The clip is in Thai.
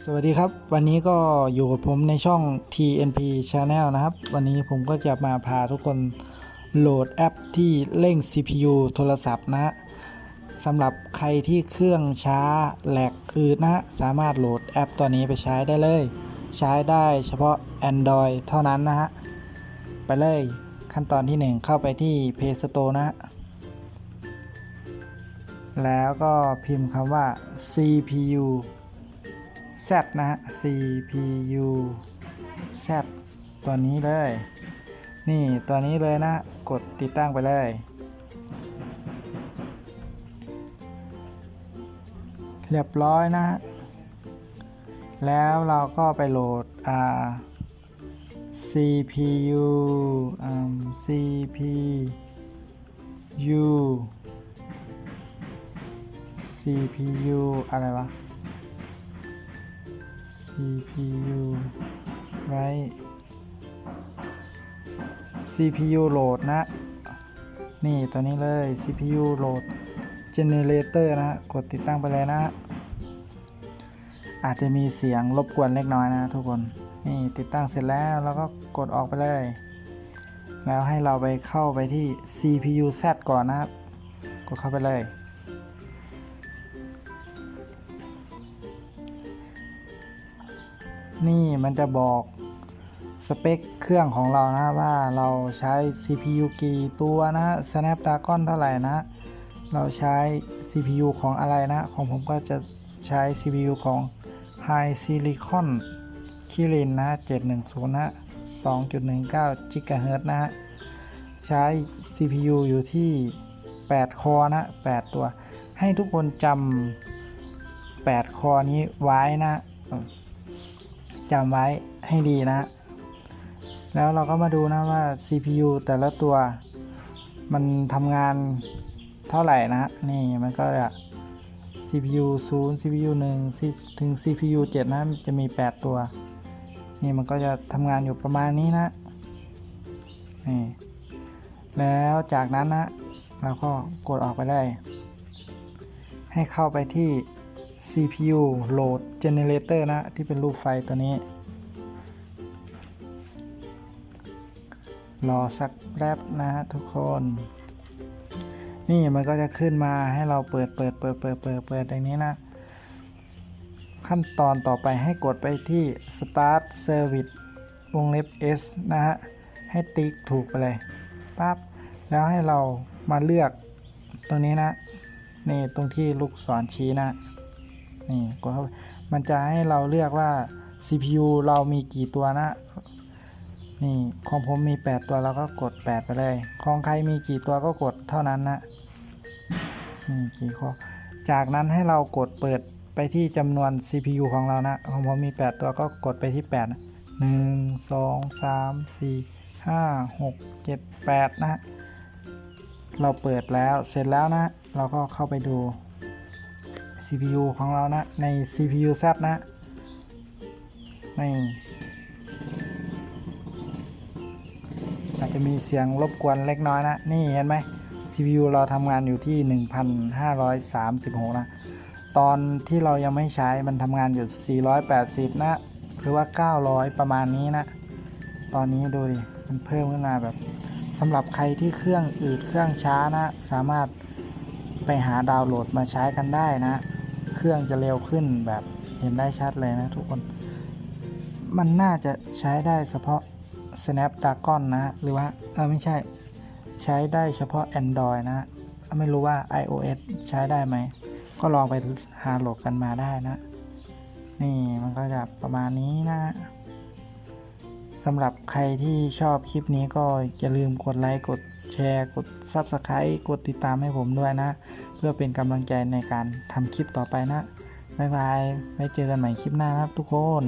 สวัสดีครับ วันนี้ก็อยู่กับผมในช่อง TNP Channel นะครับ วันนี้ผมก็จะมาพาทุกคนโหลดแอปที่เร่ง CPU โทรศัพท์นะฮะสำหรับใครที่เครื่องช้าแหลกอืดนะฮะสามารถโหลดแอปตัวนี้ไปใช้ได้เลย ใช้ได้เฉพาะ Android เท่านั้นนะฮะ ไปเลยขั้นตอนที่ 1 เข้าไปที่ Play Store นะฮะแล้วก็พิมพ์คำว่า CPU Z นะฮะ CPU Z ตัวนี้เลย นี่ตัวนี้เลยนะ กดติดตั้งไปเลย เรียบร้อยนะ แล้วเราก็ไปโหลดอ่า CPU CPU CPU อะไรวะ CPU right CPU โหลดนะ นี่ตัวนี้เลย CPU โหลด generator นะ กดติดตั้งไปเลยนะ อาจจะมีเสียงรบกวนเล็กน้อยนะทุกคน นี่ติดตั้งเสร็จแล้วเราก็กดออกไปเลย แล้วให้เราไปเข้าไปที่ CPU Z ก่อนนะครับ กดเข้าไปเลย นี่มันจะบอกสเปคเครื่องของเรานะว่าเราใช้ CPU กี่ตัวนะ Snapdragon เท่าไหร่นะ เราใช้ CPU ของอะไรนะ ของผมก็จะใช้ CPU ของ High Silicon Kirin นะ 710 นะ 2.19 GHz นะฮะ ใช้ CPU อยู่ที่ 8 คอนะ 8 ตัว ให้ทุกคนจำ8 คอนี้ไว้นะ จำไว้ให้ดีนะ แล้วเราก็มาดูนะว่า CPU แต่ละตัว มันทำงานเท่าไหร่นะนี่มันก็จะ CPU 0 CPU 1ถึง CPU 7 นะ จะมี 8 ตัว นี่มันก็จะทำงานอยู่ประมาณนี้นะนี่แล้วจากนั้นนะเราก็กดออกไปได้ ให้เข้าไปที่ CPU load generator นะ ที่เป็นรูปไฟตัวนี้ รอสักแป๊บนะฮะทุกคน นี่มันก็จะขึ้นมาให้เราเปิดเปิดเปิดเปิดเปิดเปิดอย่างนี้นะ ขั้นตอนต่อไปให้กดไปที่ start service วงเล็บ S นะฮะ ให้ติ๊กถูกไปเลยปั๊บแล้วให้เรามาเลือกตรงนี้นะ นี่ตรงที่ลูกศรชี้นะ นี่กดเข้าไปมันจะให้เราเลือกว่า CPU เรามีกี่ตัวนะ นี่ของผมมี 8 ตัวเราก็กด 8 ไปเลย ของใครมีกี่ตัวก็กดเท่านั้นนะนี่กี่ข้อจากนั้นให้เรากดเปิดไปที่จำนวน CPU ของเรานะของผมมี 8 ตัวก็กดไปที่8นะ1 2 3 4 5 6 7 8 นะฮะ เราเปิดแล้ว เสร็จแล้วนะ เราก็เข้าไปดู CPU ของเรานะ ใน CPU Z นะนี่อาจจะมีเสียงรบกวนเล็กน้อยนะ นี่เห็นไหม CPU เราทำงานอยู่ที่ 1536 นะ ตอนที่เรายังไม่ใช้มันทำงานอยู่ 480 นะหรือว่า 900 ประมาณนี้นะ ตอนนี้ดูดิ มันเพิ่มขึ้นมาแบบสำหรับใครที่เครื่องอืดเครื่องช้านะ สามารถไปหาดาวน์โหลดมาใช้กันได้นะ รื่องจะเร็วขึ้นแบบเห็นได้ชัดเลยนะทุกคน มันน่าจะใช้ได้เฉพาะ Snapdragon นะ หรือว่าเออไม่ใช่ใช้ได้เฉพาะ Android นะ ไม่รู้ว่า iOS ใช้ได้ไหม ก็ลองไปหาโหลดกันมาได้นะ นี่มันก็จะประมาณนี้นะสำหรับใครที่ชอบคลิปนี้ก็อย่าลืมกดไลค์กด แชร์กด Subscribe กดติดตามให้ผมด้วยนะ เพื่อเป็นกำลังใจในการทำคลิปต่อไปนะบ๊ายบายไว้เจอกันใหม่คลิปหน้านะครับทุกคน